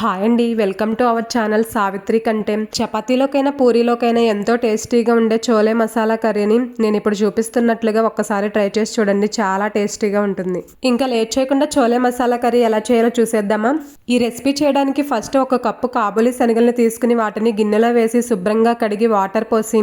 Hi అండి. Welcome to our channel Savitri కంటే. చపాతీలోకైనా పూరీలోకైనా ఎంతో టేస్టీగా ఉండే చోలే మసాలా కర్రీని నేను ఇప్పుడు చూపిస్తున్నట్లుగా ఒక్కసారి ట్రై చేసి చూడండి. చాలా టేస్టీగా ఉంటుంది. ఇంకా లేట్ చేయకుండా చోలే మసాలా కర్రీ ఎలా చేయాలో చూసేద్దామా? ఈ రెసిపీ చేయడానికి ఫస్ట్ ఒక కప్పు కాబూలీ శనగల్ని తీసుకుని వాటిని గిన్నెలో వేసి శుభ్రంగా కడిగి వాటర్ పోసి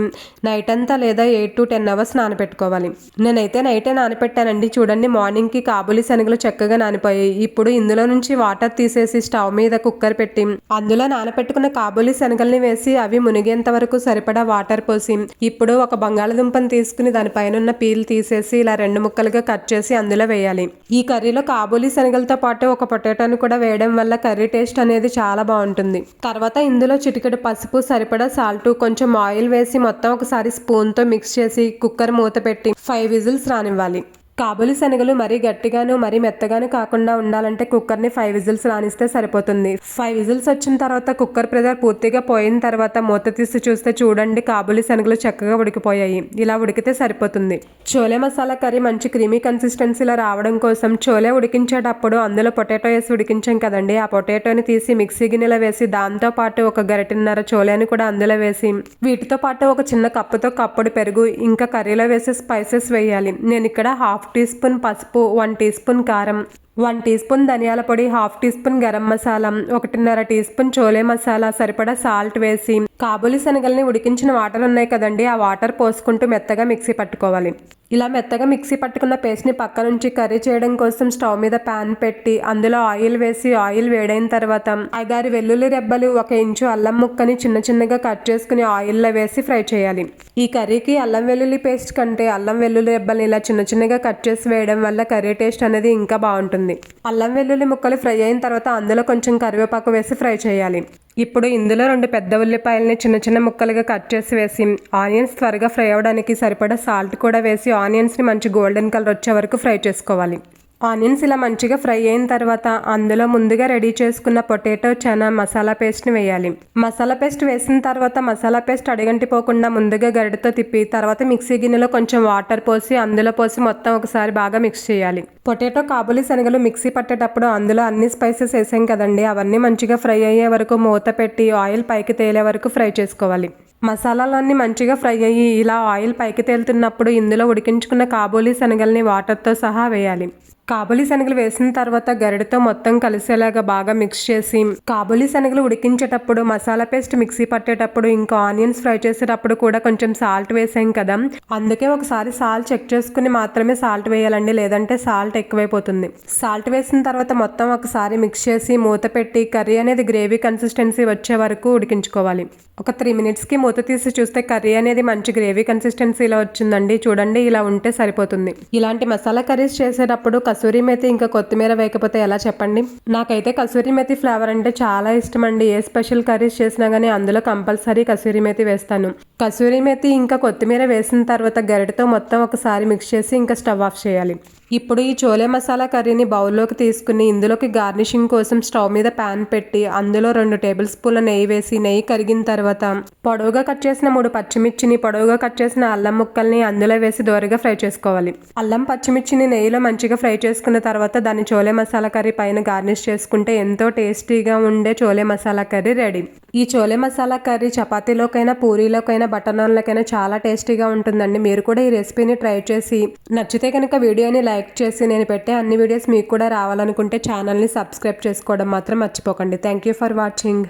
నైట్ అంతా లేదా ఎయిట్ టు టెన్ అవర్స్ నానబెట్టుకోవాలి నేనైతే నైటే నానబెట్టానండి చూడండి మార్నింగ్కి కాబూలీ శనగలు చక్కగా నానిపోయాయి. ఇప్పుడు ఇందులో నుంచి వాటర్ తీసేసి స్టవ్ మీద కుక్కర్ పెట్టి. అందులో నానపెట్టుకున్న కాబూలి శనగల్ని వేసి అవి మునిగేంత వరకు సరిపడా వాటర్ పోసి ఇప్పుడు ఒక బంగాళదుంపను తీసుకుని దానిపైన ఉన్న పీల్ తీసేసి ఇలా రెండు ముక్కలుగా కట్ చేసి అందులో వేయాలి. ఈ కర్రీలో కాబూలి శనగలతో పాటు ఒక పొటాటోను కూడా వేయడం వల్ల కర్రీ టేస్ట్ అనేది చాలా బాగుంటుంది. తర్వాత ఇందులో చిటికెడు పసుపు సరిపడా సాల్ట్ కొంచెం ఆయిల్ వేసి మొత్తం ఒకసారి స్పూన్తో మిక్స్ చేసి కుక్కర్ మూత పెట్టి ఫైవ్ విజిల్స్ రానివ్వాలి. కాబూలి శనగలు మరీ గట్టిగాను మరీ మెత్తగాను కాకుండా ఉండాలంటే కుక్కర్ని ఫైవ్ విజిల్స్ రాణిస్తే సరిపోతుంది. ఫైవ్ విజిల్స్ వచ్చిన తర్వాత కుక్కర్ ప్రెజర్ పూర్తిగా పోయిన తర్వాత మూత తీసి చూస్తే చూడండి కాబూలి శనగలు చక్కగా ఉడికిపోయాయి. ఇలా ఉడికితే సరిపోతుంది. చోలే మసాలా కర్రీ మంచి క్రీమీ కన్సిస్టెన్సీలో రావడం కోసం చోలే ఉడికించేటప్పుడు అందులో పొటాటో వేసి ఉడికించాం కదండి. ఆ పొటాటోని తీసి మిక్సీ గిన్నెలో వేసి దాంతో పాటు ఒక గరిటెన్నర చోలేని కూడా అందులో వేసి వీటితో పాటు ఒక చిన్న కప్పుతో కప్పుడు పెరుగు ఇంకా కర్రీలో వేసే స్పైసెస్ వేయాలి. నేను ఇక్కడ హాఫ్ టీ స్పూన్ పసుపు వన్ టీ స్పూన్ కారం. వన్ టీ స్పూన్ ధనియాల పొడి half teaspoon garam masala ఒకటిన్నర టీ స్పూన్ చోలే మసాలా సరిపడా సాల్ట్ వేసి కాబూలి శనగల్ని ఉడికించిన వాటర్ ఉన్నాయి కదండి ఆ వాటర్ పోసుకుంటూ మెత్తగా మిక్సీ పట్టుకోవాలి. ఇలా మెత్తగా మిక్సీ పట్టుకున్న పేస్ట్ని పక్క నుంచి కర్రీ చేయడం కోసం స్టవ్ మీద ప్యాన్ పెట్టి అందులో ఆయిల్ వేసి ఆయిల్ వేడైన తర్వాత ఐదారు వెల్లుల్లి రెబ్బలు ఒక ఇంచు అల్లం ముక్కని చిన్న చిన్నగా కట్ చేసుకుని ఆయిల్లో వేసి ఫ్రై చేయాలి. ఈ కర్రీకి అల్లం వెల్లుల్లి పేస్ట్ కంటే అల్లం వెల్లుల్లి రెబ్బల్ని ఇలా చిన్న చిన్నగా కట్ చేసి వేయడం వల్ల కర్రీ టేస్ట్ అనేది ఇంకా బాగుంటుంది. అల్లం వెల్లుల్లి ముక్కలు ఫ్రై అయిన తర్వాత అందులో కొంచెం కరివేపాకు వేసి ఫ్రై చేయాలి. ఇప్పుడు ఇందులో రెండు పెద్ద ఉల్లిపాయలని చిన్న చిన్న ముక్కలుగా కట్ చేసి వేసి ఆనియన్స్ త్వరగా ఫ్రై అవ్వడానికి సరిపడా సాల్ట్ కూడా వేసి ఆనియన్స్ని మంచి గోల్డెన్ కలర్ వచ్చే వరకు ఫ్రై చేసుకోవాలి. ఆనియన్స్ ఇలా మంచిగా ఫ్రై అయిన తర్వాత అందులో ముందుగా రెడీ చేసుకున్న పొటాటో చనా మసాలా పేస్ట్ని వేయాలి. మసాలా పేస్ట్ వేసిన తర్వాత మసాలా పేస్ట్ అడిగంటిపోకుండా ముందుగా గరిటతో తిప్పి తర్వాత మిక్సీ గిన్నెలో కొంచెం వాటర్ పోసి అందులో పోసి మొత్తం ఒకసారి బాగా మిక్స్ చేయాలి. పొటాటో కాబులి శనగలు మిక్సీ పట్టేటప్పుడు అందులో అన్ని స్పైసెస్ వేసాం కదండి అవన్నీ మంచిగా ఫ్రై అయ్యే వరకు మూత పెట్టి ఆయిల్ పైకి తేలే వరకు ఫ్రై చేసుకోవాలి. మసాలాలన్నీ మంచిగా ఫ్రై అయ్యి ఇలా ఆయిల్ పైకి తేలుతున్నప్పుడు ఇందులో ఉడికించుకున్న కాబూలీ శనగల్ని వాటర్తో సహా వేయాలి. కాబూలి శనగలు వేసిన తర్వాత గరిడతో మొత్తం కలిసేలాగా బాగా మిక్స్ చేసి కాబూలి శనగలు ఉడికించేటప్పుడు మసాలా పేస్ట్ మిక్సీ పట్టేటప్పుడు ఇంకా ఆనియన్స్ ఫ్రై చేసేటప్పుడు కూడా కొంచెం సాల్ట్ వేసాం కదా. అందుకే ఒకసారి సాల్ట్ చెక్ చేసుకుని మాత్రమే సాల్ట్ వేయాలండి లేదంటే సాల్ట్ ఎక్కువైపోతుంది. సాల్ట్ వేసిన తర్వాత మొత్తం ఒకసారి మిక్స్ చేసి మూత పెట్టి కర్రీ అనేది గ్రేవీ కన్సిస్టెన్సీ వచ్చే వరకు ఉడికించుకోవాలి. ఒక త్రీ మినిట్స్కి మూత తీసి చూస్తే కర్రీ అనేది మంచి గ్రేవీ కన్సిస్టెన్సీలో వచ్చిందండి. చూడండి ఇలా ఉంటే సరిపోతుంది. ఇలాంటి మసాలా కర్రీస్ చేసేటప్పుడు కసూరి మేతి ఇంకా కొత్తిమీర వేయకపోతే ఎలా చెప్పండి? నాకైతే కసూరి మేతి ఫ్లేవర్ అంటే చాలా ఇష్టం అండి ఏ స్పెషల్ కర్రీస్ చేసినా కానీ అందులో కంపల్సరీ కసూరి మేతి వేస్తాను. కసూరి మేతి ఇంకా కొత్తిమీర వేసిన తర్వాత గరిటతో మొత్తం ఒకసారి మిక్స్ చేసి ఇంకా స్టవ్ ఆఫ్ చేయాలి. ఇప్పుడు ఈ చోలే మసాలా కర్రీని బౌల్లోకి తీసుకుని ఇందులోకి గార్నిషింగ్ కోసం స్టవ్ మీద ప్యాన్ పెట్టి అందులో రెండు టేబుల్ స్పూన్ల నెయ్యి వేసి నెయ్యి కరిగిన తర్వాత పొడవుగా కట్ చేసిన మూడు పచ్చిమిర్చిని పొడవుగా కట్ చేసిన అల్లం ముక్కల్ని అందులో వేసి దోరగా ఫ్రై చేసుకోవాలి. అల్లం పచ్చిమిర్చిని నెయ్యిలో మంచిగా ఫ్రై చేసుకున్న తర్వాత దాన్ని చోలే మసాలా కర్రీ పైన గార్నిష్ చేసుకుంటే ఎంతో టేస్టీగా ఉండే చోలే మసాలా కర్రీ రెడీ. ఈ చోలే మసాలా కర్రీ చపాతీలోకైనా పూరీలోకైనా బటర్ నాన్లకైనా చాలా టేస్టీగా ఉంటుందండి. మీరు కూడా ఈ రెసిపీని ట్రై చేసి నచ్చితే కనుక వీడియోని లైక్ చేసి నేను పెట్టే అన్ని వీడియోస్ మీకు కూడా రావాలనుకుంటే ఛానల్ని సబ్స్క్రైబ్ చేసుకోవడం మాత్రం మర్చిపోకండి. Thank you for watching